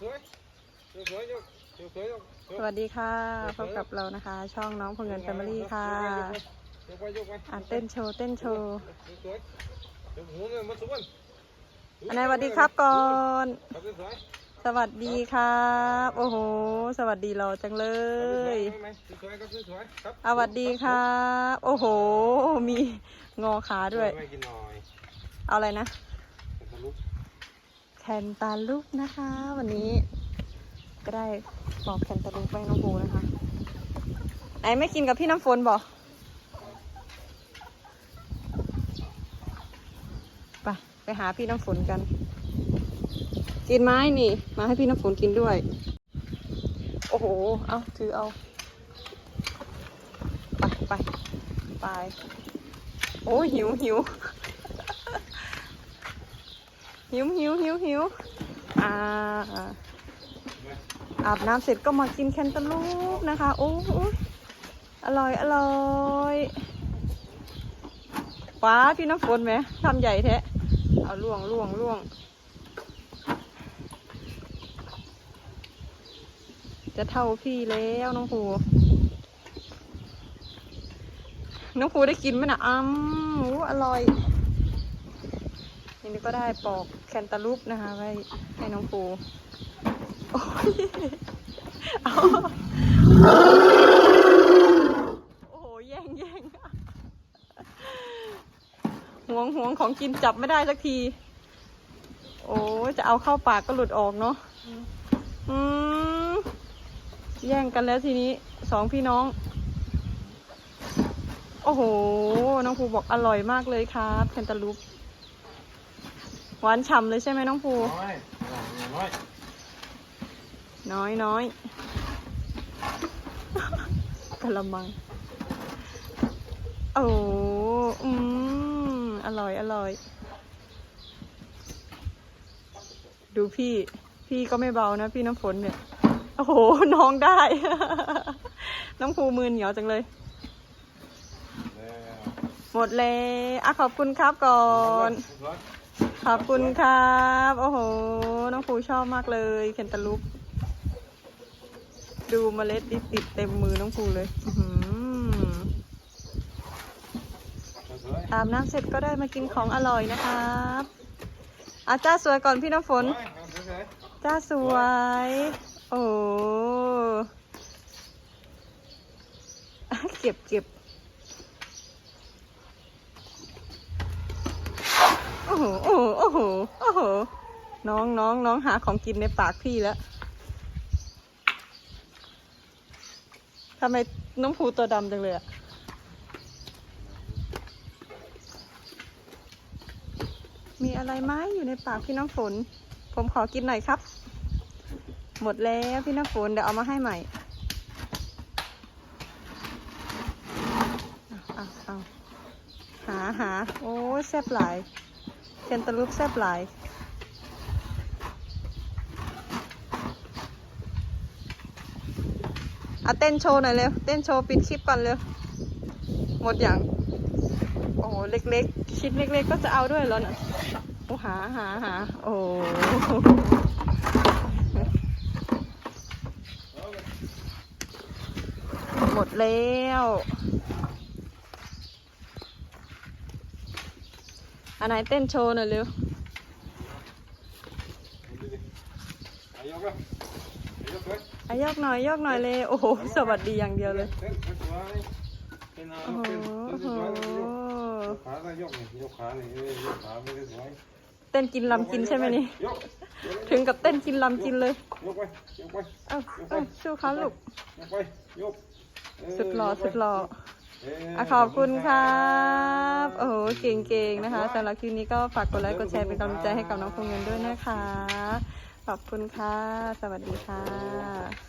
สวยยกสวยยกยกสวยยกสวัสดีค่ะ พบกับเรานะคะ ช่องน้องพงเงินแฟมิลี่ค่ะยกไปยกไปอ่านเต้นโชว์เต้นโชว์ยกสวยยกหูเงินมาสุวรรณอันไหนสวัสดีครับก่อนครับสวยสวัสดีครับ โอ้โห สวัสดีเราจังเลยสวยครับสวยครับสวัสดีครับ โอ้โห มีงอขาด้วยไม่กินหน่อยเอาอะไรนะทะลุแค นตาลูกนะคะ วันนี้ก็ได้บอกแคนตาลูกไปน้องภูนะคะไหนไม่กินกับพี่น้ำฝนบอกไปไปหาพี่น้ำฝนกัน กินไหมนี่ มาให้พี่น้ำฝนกินด้วย โอ้โห เอาถือเอา ไปไปไปโอ้หิวหิว หิวหิวหิวหิวอ่าอาบน้ำเสร็จก็มากินแคนตาลูปนะคะ โอ้โอ้ยอร่อย อร่อยว้าพี่น้ำฝนไหมทำใหญ่แท้เอาล่วงล่วงล่วง จะเท่าพี่แล้วน้องภูน้องภูได้กินไหมนะอ้ำอู้อร่อย นี่ก็ได้ปอกแคนตาลูปนะคะ ไว้ให้น้องภูโอ้ยเอาโอ้โหแย่งแย่งห่วงห่วงของกินจับไม่ได้สักที โอ้จะเอาเข้าปากก็หลุดออกเนาะอืมแย่งกันแล้วทีนี้สองพี่น้อง โอ้โห น้องภูบอกอร่อยมากเลยครับแคนตาลูป หวานฉ่ำเลยใช่ไหมน้องภู น้อยน้อยน้อยน้อยกะละมัง โอ้โหอืมอร่อย อร่อย ดูพี่ พี่ก็ไม่เบานะพี่น้ำฝนเนี่ย โอ้โห น้องได้ น้องภูมือเหนียวจังเลย หมดเลยอะขอบคุณครับก่อน ขอบคุณครับ โอ้โห น้องภูชอบมากเลยเคนตาลูปดูเมล็ดดิติดเต็มมือน้องภูเลยอาบน้ำเสร็จก็ได้มากินของอร่อยนะครับอาจ้าสวยก่อนพี่น้ำฝน จ้าสวย โอ้โหเก็บเก็บโอ้โหโอ้โหโอ้โห โอ้โห น้องน้องน้องหาของกินในปากพี่แล้วทำไมน้องภูตัวดำจังเลยอะมีอะไรไหมอยู่ในปากพี่น้ำฝน ผมขอกินหน่อยครับ หมดแล้วพี่น้ำฝนเดี๋ยวเอามาให้ใหม่เอาเอาหาหาโอ้แซ่บหลาย เคนตาลูปแซ่บหลายเอาเต้นโชว์หน่อยเร็ว เต้นโชว์ปิดคลิปก่อนเร็ว หมดอย่าง โอ้โหเล็กๆ ชิ้นเล็ก ๆ ก็จะเอาด้วยเหรอน่ะโอ้หาหาหาโอ้โหหมดแล้ว อันไหนเต้นโชว์หน่อยเร็วยกเลยยกเลยอายกหน่อยยกหน่อยเลยโอ้โหสวัสดีอย่างเดียวเลยเต้นสวยเต้นโอ้โหเต้นโอ้โหสวยยกขาก็ยกนี่ยกขานี่ยกขาไม่ได้สวยเต้นกินลำกินใช่ไหมนี่ยกถึงกับเต้นกินลำกินเลยยกไปยกไปเอ้าเอ้าสู้เขาลูกยกไปยกสุดหล่อสุดหล่อ อะขอบคุณครับ โอ้โห เก่งๆ นะคะสำหรับคลิปนี้ก็ฝากกดไลค์กดแชร์เป็นกำลังใจให้กับน้องพงเงินด้วยนะคะ ขอบคุณค่ะ สวัสดีค่ะ